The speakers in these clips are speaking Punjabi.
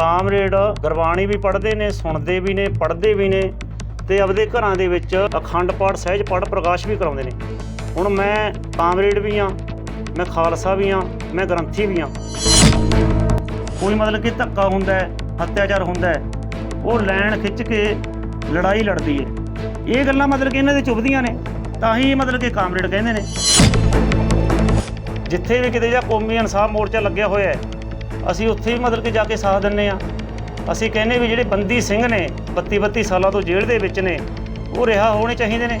ਕਾਮਰੇਡ ਗੁਰਬਾਣੀ ਵੀ ਪੜ੍ਹਦੇ ਨੇ, ਸੁਣਦੇ ਵੀ ਨੇ, ਪੜ੍ਹਦੇ ਵੀ ਨੇ ਤੇ ਆਪਦੇ ਘਰਾਂ ਦੇ ਵਿੱਚ ਅਖੰਡ ਪਾਠ, ਸਹਿਜ ਪਾਠ ਪ੍ਰਕਾਸ਼ ਵੀ ਕਰਾਉਂਦੇ ਨੇ। ਹੁਣ ਮੈਂ ਕਾਮਰੇਡ ਵੀ ਆ ਮੈਂ ਖਾਲਸਾ ਵੀ ਆ ਮੈਂ ਗ੍ਰੰਥੀ ਵੀ ਆ ਕੋਈ ਮਤਲਬ ਕਿ ਧੱਕਾ ਹੁੰਦਾ ਹੈ, ਅਤਿਆਚਾਰ ਹੁੰਦਾ ਹੈ, ਉਹ ਲੈਣ ਖਿੱਚ ਕੇ ਲੜਾਈ ਲੜਦੀ ਏ। ਇਹ ਗੱਲਾਂ ਮਤਲਬ ਕਿ ਇਹਨਾਂ ਦੇ ਚੁਭਦੀਆਂ ਨੇ, ਤਾਂ ਹੀ ਮਤਲਬ ਕਿ ਕਾਮਰੇਡ ਕਹਿੰਦੇ ਨੇ। ਜਿੱਥੇ ਵੀ ਕਿਤੇ ਜਾਂ ਕੌਮੀ ਇਨਸਾਫ ਮੋਰਚਾ ਲੱਗਿਆ ਹੋਇਆ ਹੈ ਅਸੀਂ ਉੱਥੇ ਵੀ ਮਤਲਬ ਕਿ ਜਾ ਕੇ ਸਾਥ ਦਿੰਨੇ ਆ ਅਸੀਂ ਕਹਿੰਨੇ ਵੀ ਜਿਹੜੇ ਬੰਦੀ ਸਿੰਘ ਨੇ 32 32 ਸਾਲਾਂ ਤੋਂ ਜੇਲ੍ਹ ਦੇ ਵਿੱਚ ਨੇ ਉਹ ਰਿਹਾ ਹੋਣੇ ਚਾਹੀਦੇ ਨੇ।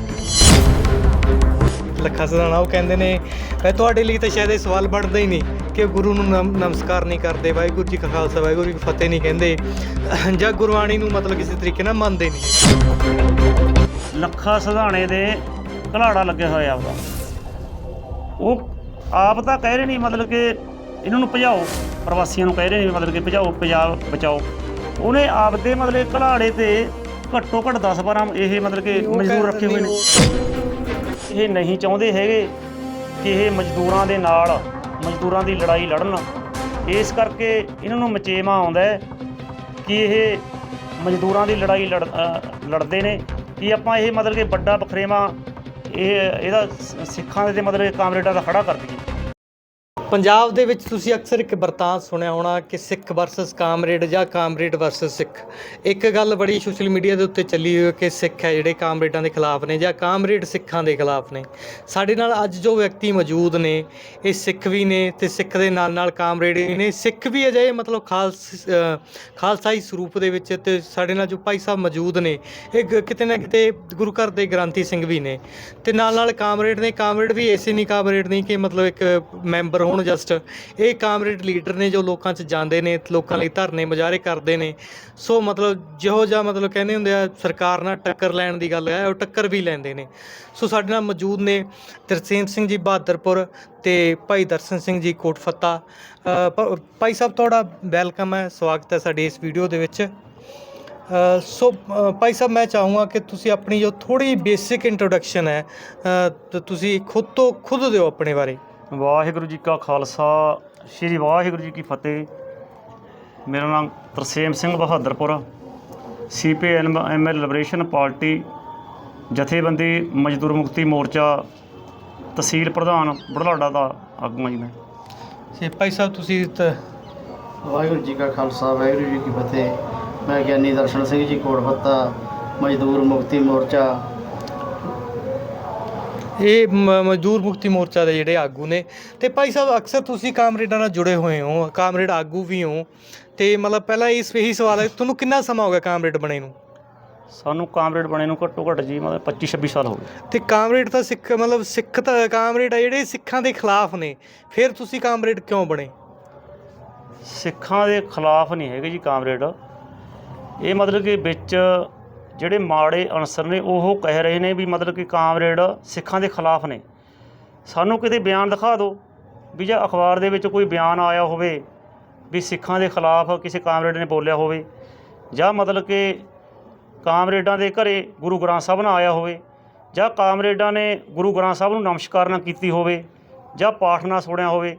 ਲੱਖਾ ਸਦਾਣਾ ਉਹ ਕਹਿੰਦੇ ਨੇ ਮੈਂ ਤੁਹਾਡੇ ਲਈ ਤਾਂ ਸ਼ਾਇਦ ਇਹ ਸਵਾਲ ਬਣਦਾ ਹੀ ਨਹੀਂ ਕਿ ਗੁਰੂ ਨੂੰ ਨਮ- ਨਮਸਕਾਰ ਨਹੀਂ ਕਰਦੇ ਵਾਹਿਗੁਰੂ ਜੀ ਕਾ ਖਾਲਸਾ ਵਾਹਿਗੁਰੂ ਜੀ ਕੀ ਫਤਿਹ ਨਹੀਂ ਕਹਿੰਦੇ। ਜਾਂ ਗੁਰਬਾਣੀ ਨੂੰ ਮਤਲਬ ਕਿਸੇ ਤਰੀਕੇ ਨਾਲ ਮੰਨਦੇ ਨਹੀਂ। ਲੱਖਾ ਸਿਧਾਣੇ ਦੇ ਘਲਾੜਾ ਲੱਗਿਆ ਹੋਇਆ ਉਹਦਾ ਉਹ ਆਪ ਤਾਂ ਕਹਿ ਰਹੇ ਨਹੀਂ ਮਤਲਬ ਕਿ ਇਹਨਾਂ ਨੂੰ ਭਜਾਓ। ਪ੍ਰਵਾਸੀਆਂ ਨੂੰ ਕਹਿ ਰਹੇ ਨੇ ਮਤਲਬ ਕਿ ਭਜਾਓ ਪੰਜਾਬ ਬਚਾਓ। ਉਹਨੇ ਆਪਦੇ ਮਤਲਬ ਘਲਾੜੇ ਤੇ ਘੱਟੋ ਘੱਟ 10 12 ਇਹ ਮਤਲਬ ਕਿ ਮਜ਼ਦੂਰ ਰੱਖੇ ਹੋਏ ਨੇ। ਇਹ ਨਹੀਂ ਚਾਹੁੰਦੇ ਹੈਗੇ ਕਿ ਇਹ ਮਜ਼ਦੂਰਾਂ ਦੇ ਨਾਲ ਮਜ਼ਦੂਰਾਂ ਦੀ ਲੜਾਈ ਲੜਨ। ਇਸ ਕਰਕੇ ਇਹਨਾਂ ਨੂੰ ਮਚੇਵਾ ਆਉਂਦਾ ਹੈ ਕਿ ਇਹ ਮਜ਼ਦੂਰਾਂ ਦੀ ਲੜਾਈ ਲੜਦੇ ਨੇ। ਕਿ ਆਪਾਂ ਇਹ ਮਤਲਬ ਕਿ ਵੱਡਾ ਬਖਰੇਵਾ ਇਹ ਇਹਦਾ ਸਿੱਖਾਂ ਦੇ ਮਤਲਬ ਕਾਮਰੇਡਾਂ ਦਾ ਖੜਾ ਕਰ ਦਈਏ। ਪੰਜਾਬ ਦੇ ਵਿੱਚ ਤੁਸੀਂ ਅਕਸਰ ਇੱਕ ਵਰਤਾਂਤ ਸੁਣਿਆ ਹੋਣਾ ਕਿ ਸਿੱਖ ਵਰਸਸ ਕਾਮਰੇਡ ਜਾਂ ਕਾਮਰੇਡ ਵਰਸਸ ਸਿੱਖ। ਇੱਕ ਗੱਲ ਬੜੀ ਸੋਸ਼ਲ ਮੀਡੀਆ ਦੇ ਉੱਤੇ ਚੱਲੀ ਹੋਈ ਹੈ ਕਿ ਸਿੱਖ ਹੈ ਜਿਹੜੇ ਕਾਮਰੇਡਾਂ ਦੇ ਖਿਲਾਫ ਨੇ ਜਾਂ ਕਾਮਰੇਡ ਸਿੱਖਾਂ ਦੇ ਖਿਲਾਫ ਨੇ। ਸਾਡੇ ਨਾਲ ਅੱਜ ਜੋ ਵਿਅਕਤੀ ਮੌਜੂਦ ਨੇ, ਇਹ ਸਿੱਖ ਵੀ ਨੇ ਤੇ ਸਿੱਖ ਦੇ ਨਾਲ ਨਾਲ ਕਾਮਰੇਡ ਵੀ ਨੇ। ਸਿੱਖ ਵੀ ਅਜਿਹੇ ਮਤਲਬ ਖਾਲਸ ਖਾਲਸਾਈ ਸਰੂਪ ਦੇ ਵਿੱਚ ਤੇ ਸਾਡੇ ਨਾਲ ਜੋ ਭਾਈ ਸਾਹਿਬ ਮੌਜੂਦ ਨੇ, ਇਹ ਗ- ਕਿਤੇ ਨਾ ਕਿਤੇ ਗੁਰੂ ਘਰ ਦੇ ਗ੍ਰੰਥੀ ਸਿੰਘ ਵੀ ਨੇ। ਤੇ ਨਾਲ ਨਾਲ ਕਾਮਰੇਡ ਨੇ, ਕਾਮਰੇਡ ਵੀ ਐਸੇ ਨਹੀਂ ਕਾਮਰੇਡ ਨਹੀਂ ਕਿ ਮਤਲਬ ਇੱਕ ਮੈਂਬਰ ਹੋਣ ਜਸਟ ਇਹ ਕਾਮਰੇਡ ਲੀਡਰ ਨੇ ਜੋ ਲੋਕਾਂ 'ਚ ਜਾਂਦੇ ਨੇ, ਲੋਕਾਂ ਲਈ ਧਰਨੇ ਮੁਜ਼ਾਹਰੇ ਕਰਦੇ ਨੇ। ਸੋ ਮਤਲਬ ਜਿਹੋ ਜਿਹਾ ਮਤਲਬ ਕਹਿੰਦੇ ਹੁੰਦੇ ਆ, ਸਰਕਾਰ ਨਾਲ ਟੱਕਰ ਲੈਣ ਦੀ ਗੱਲ ਹੈ, ਉਹ ਟੱਕਰ ਵੀ ਲੈਂਦੇ ਨੇ। ਸੋ ਸਾਡੇ ਨਾਲ ਮੌਜੂਦ ਨੇ ਤਰਸੇਮ ਸਿੰਘ ਜੀ ਬਹਾਦਰਪੁਰ ਤੇ ਭਾਈ ਦਰਸ਼ਨ ਸਿੰਘ ਜੀ ਕੋਟਫੱਤਾ। ਭਾਈ ਸਾਹਿਬ, ਤੁਹਾਡਾ ਵੈਲਕਮ ਹੈ, ਸਵਾਗਤ ਹੈ ਸਾਡੀ ਇਸ ਵੀਡੀਓ ਦੇ ਵਿੱਚ। ਸੋ ਭਾਈ ਸਾਹਿਬ, ਮੈਂ ਚਾਹੂੰਗਾ ਕਿ ਤੁਸੀਂ ਆਪਣੀ ਜੋ ਥੋੜੀ ਬੇਸਿਕ ਇੰਟਰੋਡਕਸ਼ਨ ਹੈ ਤੁਸੀਂ ਖੁਦ ਤੋਂ ਖੁਦ ਦਿਓ ਆਪਣੇ ਬਾਰੇ। ਵਾਹਿਗੁਰੂ ਜੀ ਕਾ ਖਾਲਸਾ ਸ੍ਰੀ ਵਾਹਿਗੁਰੂ ਜੀ ਕੀ ਫਤਿਹ। ਮੇਰਾ ਨਾਮ Tarsem Singh Bahadarpur CPM ML liberation party ਜਥੇਬੰਦੀ ਮਜ਼ਦੂਰ ਮੁਕਤੀ ਮੋਰਚਾ ਤਹਿਸੀਲ ਪ੍ਰਧਾਨ ਬੜਲਾਡਾ ਦਾ ਆਗੂ ਹਾਂ ਜੀ ਮੈਂ। ਤੇ ਭਾਈ ਸਾਹਿਬ ਤੁਸੀਂ ਤਾਂ ਵਾਹਿਗੁਰੂ ਜੀ ਕਾ ਖਾਲਸਾ ਵਾਹਿਗੁਰੂ ਜੀ ਕੀ ਫਤਿਹ। ਮੈਂ ਗਿਆਨੀ ਦਰਸ਼ਨ ਸਿੰਘ ਜੀ ਕੋਟਪੱਤਾ ਮਜ਼ਦੂਰ ਮੁਕਤੀ ਮੋਰਚਾ ਇਹ ਮਜ਼ਦੂਰ ਮੁਕਤੀ ਮੋਰਚਾ ਦੇ ਜਿਹੜੇ ਆਗੂ ਨੇ। ਤੇ ਭਾਈ ਸਾਹਿਬ ਅਕਸਰ ਤੁਸੀਂ ਕਾਮਰੇਡਾਂ ਨਾਲ ਜੁੜੇ ਹੋਏ ਹੋ ਕਾਮਰੇਡ ਆਗੂ ਵੀ ਹੋ। ਤੇ ਮਤਲਬ ਪਹਿਲਾਂ ਇਸ ਇਹੀ ਸਵਾਲ ਹੈ ਤੁਹਾਨੂੰ ਕਿੰਨਾ ਸਮਾਂ ਹੋ ਗਿਆ ਕਾਮਰੇਡ ਬਣੇ ਨੂੰ? ਸਾਨੂੰ ਕਾਮਰੇਡ ਬਣੇ ਨੂੰ ਘੱਟੋ ਘੱਟ ਜੀ ਮਤਲਬ 25 26 ਸਾਲ ਹੋ ਗਏ। ਤੇ ਕਾਮਰੇਡ ਤਾਂ ਸਿੱਖ ਮਤਲਬ ਸਿੱਖ ਤਾਂ ਕਾਮਰੇਡ ਆ ਜਿਹੜੇ ਸਿੱਖਾਂ ਦੇ ਖਿਲਾਫ ਨੇ। ਫਿਰ ਤੁਸੀਂ ਕਾਮਰੇਡ ਕਿਉਂ ਬਣੇ? ਸਿੱਖਾਂ ਦੇ ਖਿਲਾਫ ਨਹੀਂ ਹੈਗੇ ਜੀ ਕਾਮਰੇਡ। ਇਹ ਮਤਲਬ ਕਿ ਵਿੱਚ ਜਿਹੜੇ ਮਾੜੇ ਅਨਸਰ ਨੇ, ਉਹ ਕਹਿ ਰਹੇ ਨੇ ਵੀ ਮਤਲਬ ਕਿ ਕਾਮਰੇਡ ਸਿੱਖਾਂ ਦੇ ਖਿਲਾਫ ਨੇ। ਸਾਨੂੰ ਕਿਤੇ ਬਿਆਨ ਦਿਖਾ ਦਿਓ ਵੀ ਜਾਂ ਅਖਬਾਰ ਦੇ ਵਿੱਚ ਕੋਈ ਬਿਆਨ ਆਇਆ ਹੋਵੇ ਵੀ ਸਿੱਖਾਂ ਦੇ ਖਿਲਾਫ ਕਿਸੇ ਕਾਮਰੇਡ ਨੇ ਬੋਲਿਆ ਹੋਵੇ ਜਾਂ ਮਤਲਬ ਕਿ ਕਾਮਰੇਡਾਂ ਦੇ ਘਰੇ ਗੁਰੂ ਗ੍ਰੰਥ ਸਾਹਿਬ ਨਾਲ ਆਇਆ ਹੋਵੇ ਜਾਂ ਕਾਮਰੇਡਾਂ ਨੇ ਗੁਰੂ ਗ੍ਰੰਥ ਸਾਹਿਬ ਨੂੰ ਨਮਸਕਾਰ ਨਾ ਕੀਤੀ ਹੋਵੇ ਜਾਂ ਪਾਠ ਨਾ ਸੁਣਿਆ ਹੋਵੇ।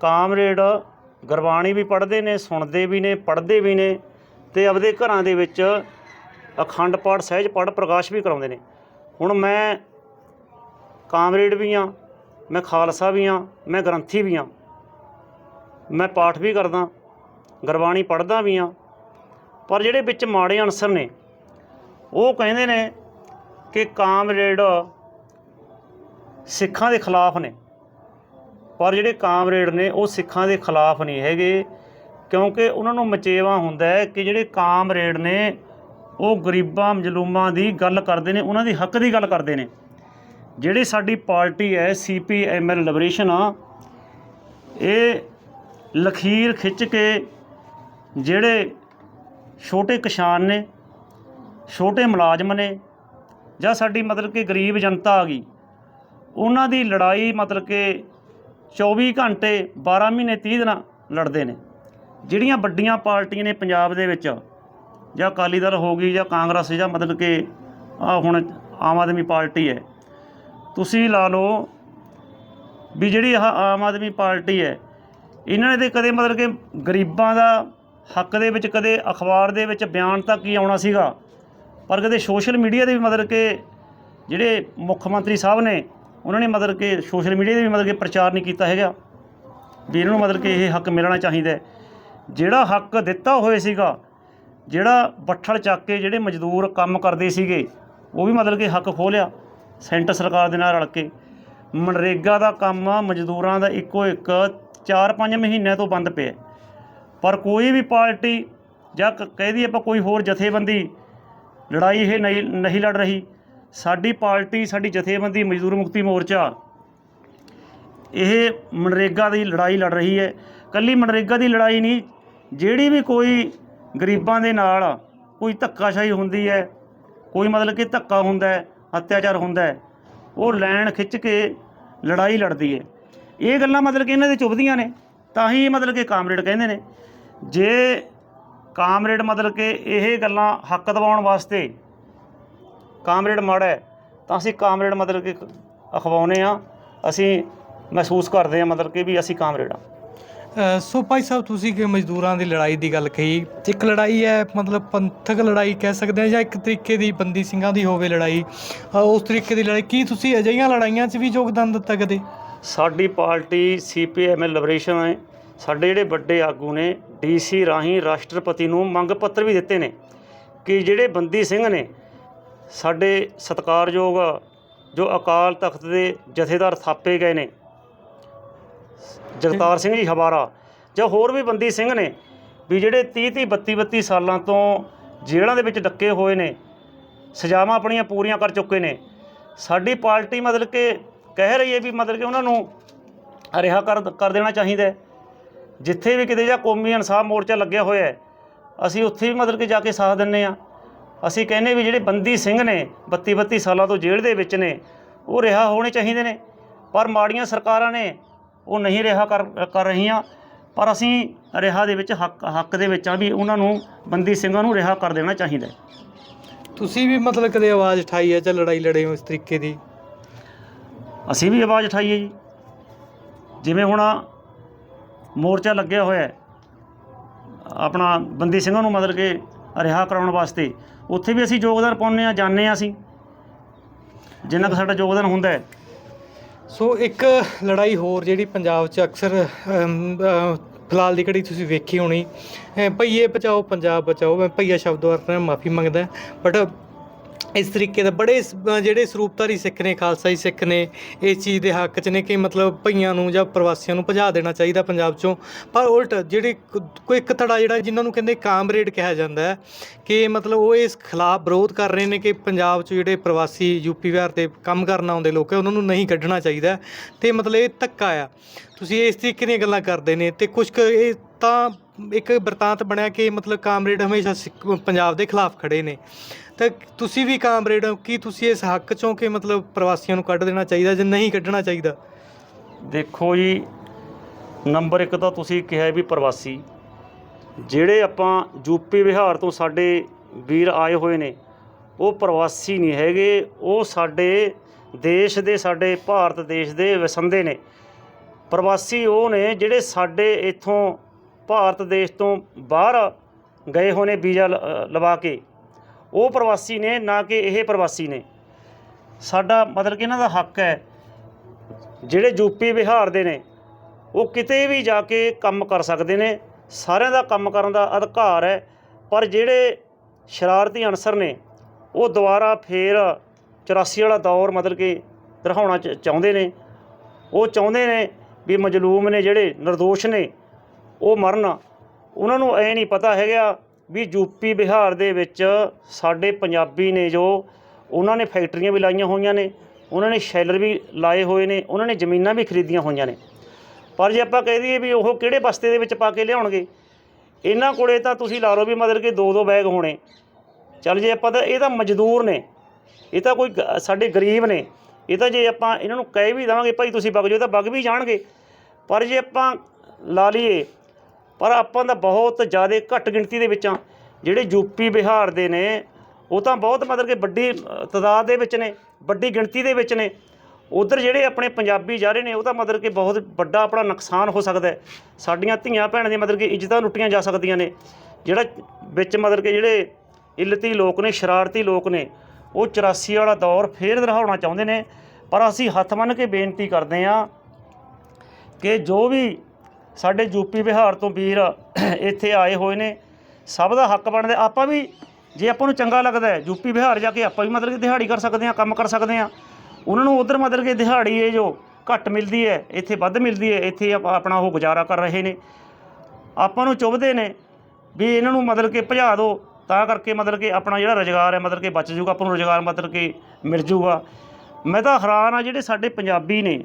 ਕਾਮਰੇਡ ਗੁਰਬਾਣੀ ਵੀ ਪੜ੍ਹਦੇ ਨੇ, ਸੁਣਦੇ ਵੀ ਨੇ, ਪੜ੍ਹਦੇ ਵੀ ਨੇ ਤੇ ਆਪਦੇ ਘਰਾਂ ਦੇ ਵਿੱਚ ਅਖੰਡ ਪਾਠ, ਸਹਿਜ ਪਾਠ ਪ੍ਰਕਾਸ਼ ਵੀ ਕਰਾਉਂਦੇ ਨੇ। ਹੁਣ ਮੈਂ ਕਾਮਰੇਡ ਵੀ ਆ, ਮੈਂ ਖਾਲਸਾ ਵੀ ਆ, ਮੈਂ ਗ੍ਰੰਥੀ ਵੀ ਆ। ਮੈਂ ਪਾਠ ਵੀ ਕਰਦਾ, ਗੁਰਬਾਣੀ ਪੜ੍ਹਦਾ ਵੀ ਆ। ਪਰ ਜਿਹੜੇ ਵਿੱਚ ਮਾੜੇ ਅਨਸਰ ਨੇ, ਉਹ ਕਹਿੰਦੇ ਨੇ ਕਿ ਕਾਮਰੇਡ ਸਿੱਖਾਂ ਦੇ ਖਿਲਾਫ ਨੇ। ਪਰ ਜਿਹੜੇ ਕਾਮਰੇਡ ਨੇ, ਉਹ ਸਿੱਖਾਂ ਦੇ ਖਿਲਾਫ ਨਹੀਂ ਹੈਗੇ, ਕਿਉਂਕਿ ਉਹਨਾਂ ਨੂੰ ਮਚੇਵਾ ਹੁੰਦਾ ਹੈ ਕਿ ਜਿਹੜੇ ਕਾਮਰੇਡ ਨੇ ਉਹ ਗਰੀਬਾਂ, ਮਜਲੂਮਾਂ ਦੀ ਗੱਲ ਕਰਦੇ ਨੇ, ਉਹਨਾਂ ਦੀ ਹੱਕ ਦੀ ਗੱਲ ਕਰਦੇ ਨੇ। ਜਿਹੜੀ ਸਾਡੀ ਪਾਰਟੀ ਹੈ ਸੀਪੀਐਮਐਲ ਲਿਬਰੇਸ਼ਨ ਆ, ਇਹ ਲਖੀਰ ਖਿੱਚ ਕੇ ਜਿਹੜੇ ਛੋਟੇ ਕਿਸਾਨ ਨੇ, ਛੋਟੇ ਮੁਲਾਜ਼ਮ ਨੇ, ਜਾਂ ਸਾਡੀ ਮਤਲਬ ਕਿ ਗਰੀਬ ਜਨਤਾ ਆ ਗਈ, ਉਹਨਾਂ ਦੀ ਲੜਾਈ ਮਤਲਬ ਕਿ 24 ਘੰਟੇ 12 ਮਹੀਨੇ 30 ਦਿਨ ਲੜਦੇ ਨੇ। ਜਿਹੜੀਆਂ ਵੱਡੀਆਂ ਪਾਰਟੀਆਂ ਨੇ ਪੰਜਾਬ ਦੇ ਵਿੱਚ ਜਾਂ ਅਕਾਲੀ ਦਲ ਹੋ ਗਈ ਜਾਂ ਕਾਂਗਰਸ ਜਾਂ ਮਤਲਬ ਕਿ ਆ ਹੁਣ ਆਮ ਆਦਮੀ ਪਾਰਟੀ ਹੈ। ਤੁਸੀਂ ਲਾ ਲਓ ਵੀ ਜਿਹੜੀ ਆ ਆਮ ਆਦਮੀ ਪਾਰਟੀ ਹੈ, ਇਹਨਾਂ ਨੇ ਤੇ ਕਦੇ ਮਤਲਬ ਕਿ ਗਰੀਬਾਂ ਦਾ ਹੱਕ ਦੇ ਵਿੱਚ ਕਦੇ ਅਖਬਾਰ ਦੇ ਵਿੱਚ ਬਿਆਨ ਤਾਂ ਕੀ ਆਉਣਾ ਸੀਗਾ, ਪਰ ਕਦੇ ਸੋਸ਼ਲ ਮੀਡੀਆ ਦੇ ਵੀ ਮਤਲਬ ਕਿ ਜਿਹੜੇ ਮੁੱਖ ਮੰਤਰੀ ਸਾਹਿਬ ਨੇ, ਉਹਨਾਂ ਨੇ ਮਤਲਬ ਕਿ ਸੋਸ਼ਲ ਮੀਡੀਆ ਦੇ ਵੀ ਮਤਲਬ ਕਿ ਪ੍ਰਚਾਰ ਨਹੀਂ ਕੀਤਾ ਹੈਗਾ, ਵੀ ਇਹਨਾਂ ਨੂੰ ਮਤਲਬ ਕਿ ਇਹ ਹੱਕ ਮਿਲਣਾ ਚਾਹੀਦਾ ਜਿਹੜਾ ਹੱਕ ਦਿੱਤਾ ਹੋਇਆ ਸੀਗਾ ਜਿਹੜਾ ਬੱਠਲ ਚੱਕ ਕੇ ਜਿਹੜੇ ਮਜ਼ਦੂਰ ਕੰਮ ਕਰਦੇ ਸੀਗੇ, ਉਹ ਵੀ ਮਤਲਬ ਕਿ ਹੱਕ ਖੋਹ ਲਿਆ। ਸੈਂਟਰ ਸਰਕਾਰ ਦੇ ਨਾਲ ਰਲ ਕੇ। ਮਨਰੇਗਾ ਦਾ ਕੰਮ ਮਜ਼ਦੂਰਾਂ ਦਾ ਇੱਕੋ ਇੱਕ 4-5 ਮਹੀਨਿਆਂ ਤੋਂ ਬੰਦ ਪਿਆ। ਪਰ ਕੋਈ ਵੀ ਪਾਰਟੀ ਜਾਂ ਕ- ਕਹਿ ਦਈਏ ਆਪਾਂ ਕੋਈ ਹੋਰ ਜਥੇਬੰਦੀ, ਲੜਾਈ ਇਹ ਨਹੀਂ ਨਹੀਂ ਲੜ ਰਹੀ। ਸਾਡੀ ਪਾਰਟੀ, ਸਾਡੀ ਜਥੇਬੰਦੀ ਮਜ਼ਦੂਰ ਮੁਕਤੀ ਮੋਰਚਾ, ਇਹ ਮਨਰੇਗਾ ਦੀ ਲੜਾਈ ਲੜ ਰਹੀ ਹੈ। ਕੱਲੀ ਮਨਰੇਗਾ ਦੀ ਲੜਾਈ ਨਹੀਂ, ਜਿਹੜੀ ਵੀ ਕੋਈ ਗਰੀਬਾਂ ਦੇ ਨਾਲ ਕੋਈ ਧੱਕਾਸ਼ਾਹੀ ਹੁੰਦੀ ਹੈ, ਕੋਈ ਮਤਲਬ ਕਿ ਧੱਕਾ ਹੁੰਦਾ ਹੈ, ਅਤਿਆਚਾਰ ਹੁੰਦਾ ਹੈ, ਉਹ ਲੈਣ ਖਿੱਚ ਕੇ ਲੜਾਈ ਲੜਦੀ ਹੈ। ਇਹ ਗੱਲਾਂ ਮਤਲਬ ਕਿ ਇਹਨਾਂ ਦੇ ਚੁੱਭਦੀਆਂ ਨੇ, ਤਾਂ ਹੀ ਮਤਲਬ ਕਿ ਕਾਮਰੇਡ ਕਹਿੰਦੇ ਨੇ। ਜੇ ਕਾਮਰੇਡ ਮਤਲਬ ਕਿ ਇਹ ਗੱਲਾਂ ਹੱਕ ਦਵਾਉਣ ਵਾਸਤੇ ਕਾਮਰੇਡ ਮਾੜਾ ਹੈ, ਤਾਂ ਅਸੀਂ ਕਾਮਰੇਡ ਮਤਲਬ ਕਿ ਅਖਵਾਉਨੇ ਆ ਅਸੀਂ ਮਹਿਸੂਸ ਕਰਦੇ ਆ ਮਤਲਬ ਕਿ ਵੀ ਅਸੀਂ ਕਾਮਰੇਡ ਆ ਸੋ ਭਾਈ ਸਾਹਿਬ, ਤੁਸੀਂ ਕਿ ਮਜ਼ਦੂਰਾਂ ਦੀ ਲੜਾਈ ਦੀ ਗੱਲ ਕਹੀ? ਇੱਕ ਲੜਾਈ ਹੈ, ਮਤਲਬ ਪੰਥਕ ਲੜਾਈ ਕਹਿ ਸਕਦੇ ਹਾਂ ਜਾਂ ਇੱਕ ਤਰੀਕੇ ਦੀ ਬੰਦੀ ਸਿੰਘਾਂ ਦੀ ਹੋਵੇ ਲੜਾਈ। ਉਸ ਤਰੀਕੇ ਦੀ ਲੜਾਈ, ਕੀ ਤੁਸੀਂ ਅਜਿਹੀਆਂ ਲੜਾਈਆਂ 'ਚ ਵੀ ਯੋਗਦਾਨ ਦਿੱਤਾ ਕਦੇ? ਸਾਡੀ ਪਾਰਟੀ ਸੀਪੀਐਮ ਲਿਬਰੇਸ਼ਨ ਹੈ। ਸਾਡੇ ਜਿਹੜੇ ਵੱਡੇ ਆਗੂ ਨੇ ਡੀਸੀ ਰਾਹੀਂ ਰਾਸ਼ਟਰਪਤੀ ਨੂੰ ਮੰਗ ਪੱਤਰ ਵੀ ਦਿੱਤੇ ਨੇ ਕਿ ਜਿਹੜੇ ਬੰਦੀ ਸਿੰਘ ਨੇ, ਸਾਡੇ ਸਤਿਕਾਰਯੋਗ ਜੋ ਅਕਾਲ ਤਖਤ ਦੇ ਜਥੇਦਾਰ ਥਾਪੇ ਗਏ ਨੇ ਜਗਤਾਰ ਸਿੰਘ ਜੀ ਹਵਾਰਾ ਜਾਂ ਹੋਰ ਵੀ ਬੰਦੀ ਸਿੰਘ ਨੇ ਵੀ ਜਿਹੜੇ 30 30 32 32 ਸਾਲਾਂ ਤੋਂ ਜੇਲ੍ਹਾਂ ਦੇ ਵਿੱਚ ਡੱਕੇ ਹੋਏ ਨੇ, ਸਜ਼ਾਵਾਂ ਆਪਣੀਆਂ ਪੂਰੀਆਂ ਕਰ ਚੁੱਕੇ ਨੇ, ਸਾਡੀ ਪਾਰਟੀ ਮਤਲਬ ਕਿ ਕਹਿ ਰਹੀ ਹੈ ਵੀ ਮਤਲਬ ਕਿ ਉਹਨਾਂ ਨੂੰ ਰਿਹਾ ਕਰ ਕਰ ਦੇਣਾ ਚਾਹੀਦਾ ਜਿੱਥੇ ਵੀ ਕਿਤੇ ਜਾਂ ਕੌਮੀ ਇਨਸਾਫ ਮੋਰਚਾ ਲੱਗਿਆ ਹੋਇਆ ਹੈ, ਅਸੀਂ ਉੱਥੇ ਵੀ ਮਤਲਬ ਕਿ ਜਾ ਕੇ ਸਾਥ ਦਿੰਨੇ ਆ ਅਸੀਂ ਕਹਿੰਨੇ ਵੀ ਜਿਹੜੇ ਬੰਦੀ ਸਿੰਘ ਨੇ 32 32 ਸਾਲਾਂ ਤੋਂ ਜੇਲ੍ਹ ਦੇ ਵਿੱਚ ਨੇ, ਉਹ ਰਿਹਾ ਹੋਣੇ ਚਾਹੀਦੇ ਨੇ। ਪਰ ਮਾੜੀਆਂ ਸਰਕਾਰਾਂ ਨੇ ਉਹ ਨਹੀਂ ਰਿਹਾ ਕਰ ਕਰ ਰਹੀਆਂ। ਪਰ ਅਸੀਂ ਰਿਹਾ ਦੇ ਵਿੱਚ ਹੱਕ ਹੱਕ ਦੇ ਵਿੱਚ ਆ ਵੀ ਉਹਨਾਂ ਨੂੰ ਬੰਦੀ ਸਿੰਘਾਂ ਨੂੰ ਰਿਹਾ ਕਰ ਦੇਣਾ ਚਾਹੀਦਾ ਹੈ। ਤੁਸੀਂ ਵੀ ਮਤਲਬ ਕਦੇ ਆਵਾਜ਼ ਉਠਾਈ ਹੈ ਜਾਂ ਲੜਾਈ ਲੜੇ ਹੋ ਇਸ ਤਰੀਕੇ ਦੀ? ਅਸੀਂ ਵੀ ਆਵਾਜ਼ ਉਠਾਈ ਹੈ ਜੀ। ਜਿਵੇਂ ਹੁਣ ਮੋਰਚਾ ਲੱਗਿਆ ਹੋਇਆ ਹੈ ਆਪਣਾ ਬੰਦੀ ਸਿੰਘਾਂ ਨੂੰ ਮਤਲਬ ਕਿ ਰਿਹਾ ਕਰਾਉਣ ਵਾਸਤੇ ਉੱਥੇ ਵੀ ਅਸੀਂ ਯੋਗਦਾਨ ਪਾਉਂਦੇ ਆ ਜਾਂਦੇ ਆ ਅਸੀਂ। ਜਿੰਨਾ ਕੁ ਸਾਡਾ ਯੋਗਦਾਨ ਹੁੰਦਾ ਹੈ। ਸੋ ਇੱਕ ਲੜਾਈ ਹੋਰ ਜਿਹੜੀ ਪੰਜਾਬ 'ਚ ਅਕਸਰ ਫਿਲਹਾਲ ਦੀ ਘੜੀ ਤੁਸੀਂ ਵੇਖੀ ਹੋਣੀ। ਅ, ਭਈਏ ਬਚਾਓ ਪੰਜਾਬ ਬਚਾਓ ਮੈਂ ਭਈਆ ਸ਼ਬਦ ਵਰਤਣਾ ਮਾਫੀ ਮੰਗਦਾ। ਬਟ ਇਸ ਤਰੀਕੇ ਦਾ ਬੜੇ ਜਿਹੜੇ ਸਰੂਪਧਾਰੀ ਸਿੱਖ ਨੇ ਖਾਲਸਾਈ ਸਿੱਖ ਨੇ ਇਸ ਚੀਜ਼ ਦੇ ਹੱਕ 'ਚ ਨੇ ਕਿ ਮਤਲਬ ਭਈਆਂ ਨੂੰ ਜਾਂ ਪ੍ਰਵਾਸੀਆਂ ਨੂੰ ਭਜਾ ਦੇਣਾ ਚਾਹੀਦਾ ਪੰਜਾਬ 'ਚੋਂ। ਪਰ ਉਲਟ ਜਿਹੜੇ ਕੋਈ ਇੱਕ ਧੜਾ ਜਿਹੜਾ ਜਿਨ੍ਹਾਂ ਨੂੰ ਕਹਿੰਦੇ ਕਾਮਰੇਡ ਕਿਹਾ ਜਾਂਦਾ ਹੈ, ਕਿ ਮਤਲਬ ਉਹ ਇਸ ਖਿਲਾਫ ਵਿਰੋਧ ਕਰ ਰਹੇ ਨੇ ਕਿ ਪੰਜਾਬ 'ਚ ਜਿਹੜੇ ਪ੍ਰਵਾਸੀ ਯੂਪੀ ਬਿਹਾਰ ਤੇ ਕੰਮ ਕਰਨ ਆਉਂਦੇ ਲੋਕ ਉਹਨਾਂ ਨੂੰ ਨਹੀਂ ਕੱਢਣਾ ਚਾਹੀਦਾ ਤੇ ਮਤਲਬ ਇਹ ਧੱਕਾ ਆ। ਤੁਸੀਂ ਇਸ ਤਰੀਕੇ ਦੀਆਂ ਗੱਲਾਂ ਕਰਦੇ ਨੇ ਤੇ ਕੁਝ ਕੁ ਇਹ ਤਾਂ ਇੱਕ ਵਰਤਾਂਤ ਬਣਿਆ ਕਿ ਮਤਲਬ ਕਾਮਰੇਡ ਹਮੇਸ਼ਾ ਸਿੱਖ ਪੰਜਾਬ ਦੇ ਖਿਲਾਫ ਖੜੇ ਨੇ। ਤਾਂ ਤੁਸੀਂ ਵੀ ਕਾਮਰੇਡ ਹੋ, ਕੀ ਤੁਸੀਂ ਇਸ ਹੱਕ ਚੋਂ ਕਿ ਮਤਲਬ ਪ੍ਰਵਾਸੀਆਂ ਨੂੰ ਕੱਢ ਦੇਣਾ ਚਾਹੀਦਾ ਜਾਂ ਨਹੀਂ ਕੱਢਣਾ ਚਾਹੀਦਾ? ਦੇਖੋ ਜੀ, ਨੰਬਰ 1 ਤਾਂ ਤੁਸੀਂ ਕਿਹਾ ਵੀ ਪ੍ਰਵਾਸੀ, ਜਿਹੜੇ ਆਪਾਂ ਯੂਪੀ ਬਿਹਾਰ ਤੋਂ ਸਾਡੇ ਵੀਰ ਆਏ ਹੋਏ ਨੇ, ਉਹ ਪ੍ਰਵਾਸੀ ਨਹੀਂ ਹੈਗੇ, ਉਹ ਸਾਡੇ ਦੇਸ਼ ਦੇ, ਸਾਡੇ ਭਾਰਤ ਦੇਸ਼ ਦੇ ਵਸੰਦੇ ਨੇ। ਪ੍ਰਵਾਸੀ ਉਹ ਨੇ ਜਿਹੜੇ ਸਾਡੇ ਇੱਥੋਂ ਭਾਰਤ ਦੇਸ਼ ਤੋਂ ਬਾਹਰ ਗਏ ਹੋਏ ਨੇ ਵੀਜ਼ਾ ਲ- ਲਵਾ ਕੇ। ਉਹ ਪ੍ਰਵਾਸੀ ਨੇ, ਨਾ ਕਿ ਇਹ ਪ੍ਰਵਾਸੀ ਨੇ। ਸਾਡਾ ਮਤਲਬ ਕਿ ਇਹਨਾਂ ਦਾ ਹੱਕ ਹੈ, ਜਿਹੜੇ ਯੂਪੀ ਬਿਹਾਰ ਦੇ ਨੇ, ਉਹ ਕਿਤੇ ਵੀ ਜਾ ਕੇ ਕੰਮ ਕਰ ਸਕਦੇ ਨੇ। ਸਾਰਿਆਂ ਦਾ ਕੰਮ ਕਰਨ ਦਾ ਅਧਿਕਾਰ ਹੈ, ਪਰ ਜਿਹੜੇ ਸ਼ਰਾਰਤੀ ਅਨਸਰ ਨੇ, ਉਹ ਦੁਬਾਰਾ ਫੇਰ 84 ਵਾਲਾ ਦੌਰ ਮਤਲਬ ਕਿ ਦਿਖਾਉਣਾ ਚ- ਚਾਹੁੰਦੇ ਨੇ। ਉਹ ਚਾਹੁੰਦੇ ਨੇ ਵੀ ਮਜਲੂਮ ਨੇ ਜਿਹੜੇ નિર્ਦੋਸ਼ ਨੇ, ਉਹ ਮਰਨ। ਉਹਨਾਂ ਨੂੰ ਐ ਨਹੀਂ ਪਤਾ ਹੈਗਾ ਵੀ ਯੂਪੀ ਬਿਹਾਰ ਦੇ ਵਿੱਚ ਸਾਡੇ ਪੰਜਾਬੀ ਨੇ ਜੋ ਉਹਨਾਂ ਨੇ ਫੈਕਟਰੀਆਂ ਵੀ ਲਾਈਆਂ ਹੋਈਆਂ ਨੇ, ਉਹਨਾਂ ਨੇ ਸ਼ੈਲਰ ਵੀ ਲਾਏ ਹੋਏ ਨੇ, ਉਹਨਾਂ ਨੇ ਜ਼ਮੀਨਾਂ ਵੀ ਖਰੀਦੀਆਂ ਹੋਈਆਂ ਨੇ। ਪਰ ਜੇ ਆਪਾਂ ਕਹਿ ਦਈਏ ਵੀ ਉਹ ਕਿਹੜੇ ਬਸਤੇ ਦੇ ਵਿੱਚ ਪਾ ਕੇ ਲਿਆਉਣਗੇ? ਇਹਨਾਂ ਕੋਲੇ ਤਾਂ ਤੁਸੀਂ ਲਾ ਲਓ ਵੀ ਮਤਲਬ ਕਿ ਦੋ ਦੋ ਬੈਗ ਹੋਣੇ। ਚੱਲ ਜੇ ਆਪਾਂ ਤਾਂ ਇਹ ਤਾਂ ਮਜ਼ਦੂਰ ਨੇ, ਇਹ ਤਾਂ ਕੋਈ ਗ- ਸਾਡੇ ਗਰੀਬ ਨੇ, ਇਹ ਤਾਂ ਜੇ ਆਪਾਂ ਇਹਨਾਂ ਨੂੰ ਕਹਿ ਵੀ ਦੇਵਾਂਗੇ, ਭਾਈ ਤੁਸੀਂ ਵਗ ਜਾਓ ਤਾਂ ਵਗ ਵੀ ਜਾਣਗੇ। ਪਰ ਜੇ ਆਪਾਂ ਲਾ ਲਈਏ ਪਰ ਆਪਾਂ ਤਾਂ ਬਹੁਤ ਜ਼ਿਆਦਾ ਘੱਟ ਗਿਣਤੀ ਦੇ ਵਿੱਚ ਆ ਜਿਹੜੇ ਯੂਪੀ ਬਿਹਾਰ ਦੇ ਨੇ ਉਹ ਤਾਂ ਬਹੁਤ ਮਤਲਬ ਕਿ ਵੱਡੀ ਅ, ਤਾਦਾਦ ਦੇ ਵਿੱਚ ਨੇ ਵੱਡੀ ਗਿਣਤੀ ਦੇ ਵਿੱਚ ਨੇ। ਉਧਰ ਜਿਹੜੇ ਆਪਣੇ ਪੰਜਾਬੀ ਜਾ ਰਹੇ ਨੇ ਉਹ ਤਾਂ ਮਤਲਬ ਕਿ ਬਹੁਤ ਵੱਡਾ ਆਪਣਾ ਨੁਕਸਾਨ ਹੋ ਸਕਦਾ ਹੈ। ਸਾਡੀਆਂ ਧੀਆਂ ਭੈਣਾਂ ਦੀਆਂ ਮਤਲਬ ਕਿ ਇੱਜ਼ਤਾਂ ਲੁੱਟੀਆਂ ਜਾ ਸਕਦੀਆਂ ਨੇ। ਜਿਹੜਾ ਵਿੱਚ ਮਤਲਬ ਕਿ ਜਿਹੜੇ ਇਲਤੀ ਲੋਕ ਨੇ ਸ਼ਰਾਰਤੀ ਲੋਕ ਨੇ ਉਹ 84 ਵਾਲਾ ਦੌਰ ਫੇਰ ਦਿਖਾਉਣਾ ਚਾਹੁੰਦੇ ਨੇ। ਪਰ ਅਸੀਂ ਹੱਥ ਮੰਨ ਕੇ ਬੇਨਤੀ ਕਰਦੇ ਹਾਂ ਕਿ ਜੋ ਵੀ ਸਾਡੇ ਯੂਪੀ ਬਿਹਾਰ ਤੋਂ ਵੀਰ ਇੱਥੇ ਆਏ ਹੋਏ ਨੇ। ਸਭ ਦਾ ਹੱਕ ਬਣਦਾ। ਆਪਾਂ ਵੀ ਜੇ ਆਪਾਂ ਨੂੰ ਚੰਗਾ ਲੱਗਦਾ ਹੈ, ਯੂਪੀ ਬਿਹਾਰ ਜਾ ਕੇ ਆਪਾਂ ਵੀ ਮਤਲਬ ਕਿ ਦਿਹਾੜੀ ਕਰ ਸਕਦੇ ਹਾਂ, ਕੰਮ ਕਰ ਸਕਦੇ ਹਾਂ। ਉਹਨਾਂ ਨੂੰ ਉਧਰ ਮਤਲਬ ਕਿ ਦਿਹਾੜੀ ਇਹ ਜੋ ਘੱਟ ਮਿਲਦੀ ਹੈ, ਇੱਥੇ ਵੱਧ ਮਿਲਦੀ ਹੈ, ਇੱਥੇ ਆਪ- ਆਪਣਾ ਉਹ ਗੁਜ਼ਾਰਾ ਕਰ ਰਹੇ ਨੇ। ਆਪਾਂ ਨੂੰ ਚੁੱਭਦੇ ਨੇ ਵੀ ਇਹਨਾਂ ਨੂੰ ਮਤਲਬ ਕਿ ਭਜਾ ਦਿਓ, ਤਾਂ ਕਰਕੇ ਮਤਲਬ ਕਿ ਆਪਣਾ ਜਿਹੜਾ ਰੁਜ਼ਗਾਰ ਹੈ, ਮਤਲਬ ਕਿ ਬਚ ਜੂਗਾ ਆਪਾਂ ਨੂੰ ਰੁਜ਼ਗਾਰ ਮਤਲਬ ਕਿ ਮਿਲ ਜੂਗਾ ਮੈਂ ਤਾਂ ਹੈਰਾਨ ਆ ਜਿਹੜੇ ਸਾਡੇ ਪੰਜਾਬੀ ਨੇ।